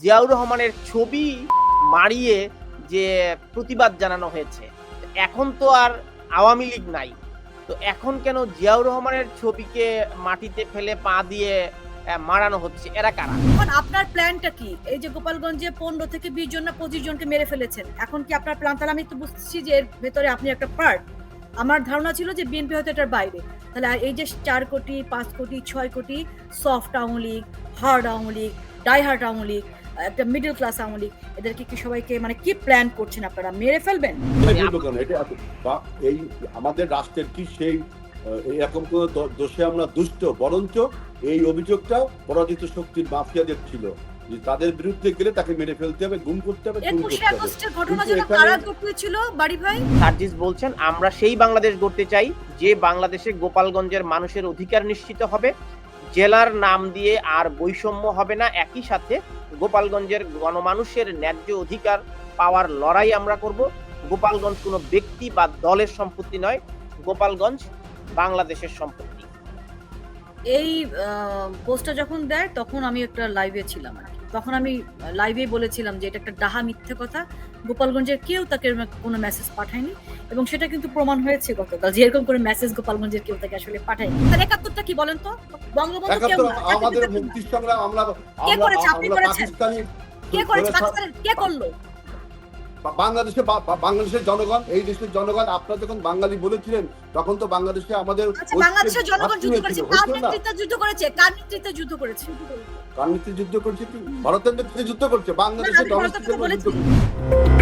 জিয়াউর রহমানের ছবি মারিয়ে যে প্রতিবাদ জানানো হয়েছে, এখন তো আর আওয়ামী লীগ নাই। তো এখন কেন জিয়াউর রহমানের ছবিকে মাটিতে ফেলে পা দিয়ে মারানো হচ্ছে? এরা কারা? এখন আপনার প্ল্যানটা কি? এই যে গোপালগঞ্জে পনেরো থেকে বিশ জন না পঁচিশ জনকে মেরে ফেলেছেন, এখন কি আপনার প্ল্যান? তাহলে আমি তো বুঝছি যে এর ভেতরে আপনি একটা পার্ট আমার ধারণা ছিল যে বিএনপি হয়তো এটার বাইরে। তাহলে এই যে চার কোটি, পাঁচ কোটি, ছয় crore soft Awami League hard Awami League die hard Awami League একটা মিডল ক্লাস আওয়ামী লীগ এদেরকে কি সবাইকে মানে কি প্ল্যান করছেন আপনারা? মেরে ফেলবেন? এই আমাদের রাষ্ট্রের কি সেই এরকম কোন দোষে আমরা দুষ্ট বরঞ্চ এই অভিযোগটা পরাজিত শক্তির মাফিয়াদের ছিল যে তাদের বিরুদ্ধে গেলে তাকে মেরে ফেলতে হবে গুম করতে হবে সার্জিস বলছেন আমরা সেই বাংলাদেশ গড়তে চাই যে বাংলাদেশে গোপালগঞ্জের মানুষের অধিকার নিশ্চিত হবে জেলার নাম দিয়ে আর বৈষম্য হবে না একই সাথে গোপালগঞ্জের গণমানুষের ন্যায্য অধিকার পাওয়ার লড়াই আমরা করব গোপালগঞ্জ কোনো ব্যক্তি বা দলের সম্পত্তি নয়, গোপালগঞ্জ বাংলাদেশের সম্পত্তি এই পোস্টটা যখন দেয়, তখন আমি একটা লাইভে ছিলাম আর। তখন আমি লাইভে বলেছিলাম যে এটা একটা ডাহা মিথ্যে কথা গোপালগঞ্জের কেউ তাকে কোনো মেসেজ পাঠায়নি এবং সেটা কিন্তু প্রমাণ হয়েছে গতকাল যেরকম করে মেসেজ গোপালগঞ্জের কেউ তাকে আসলে পাঠায়নি তাহলে একাত্তরটা কি বলেন তো বঙ্গবন্ধু কেউ আমাদের? মুক্তি সংগ্রাম আমরা কে করেছে? আপনি করেছেন? কে করেছে পাকিস্তানের কে করল বাংলাদেশে বাংলাদেশের জনগণ এই দেশের জনগণ আপনারা যখন বাঙালি বলেছিলেন তখন তো বাংলাদেশে আমাদের আচ্ছা বাংলাদেশের জনগণ যুদ্ধ করেছে। কার নেতৃত্বে যুদ্ধ করেছে? কার নেতৃত্বে যুদ্ধ করেছে? কার নেতৃত্বে যুদ্ধ করছে? কি ভারতের নেতৃত্বে যুদ্ধ করছে বাংলাদেশের জনগণ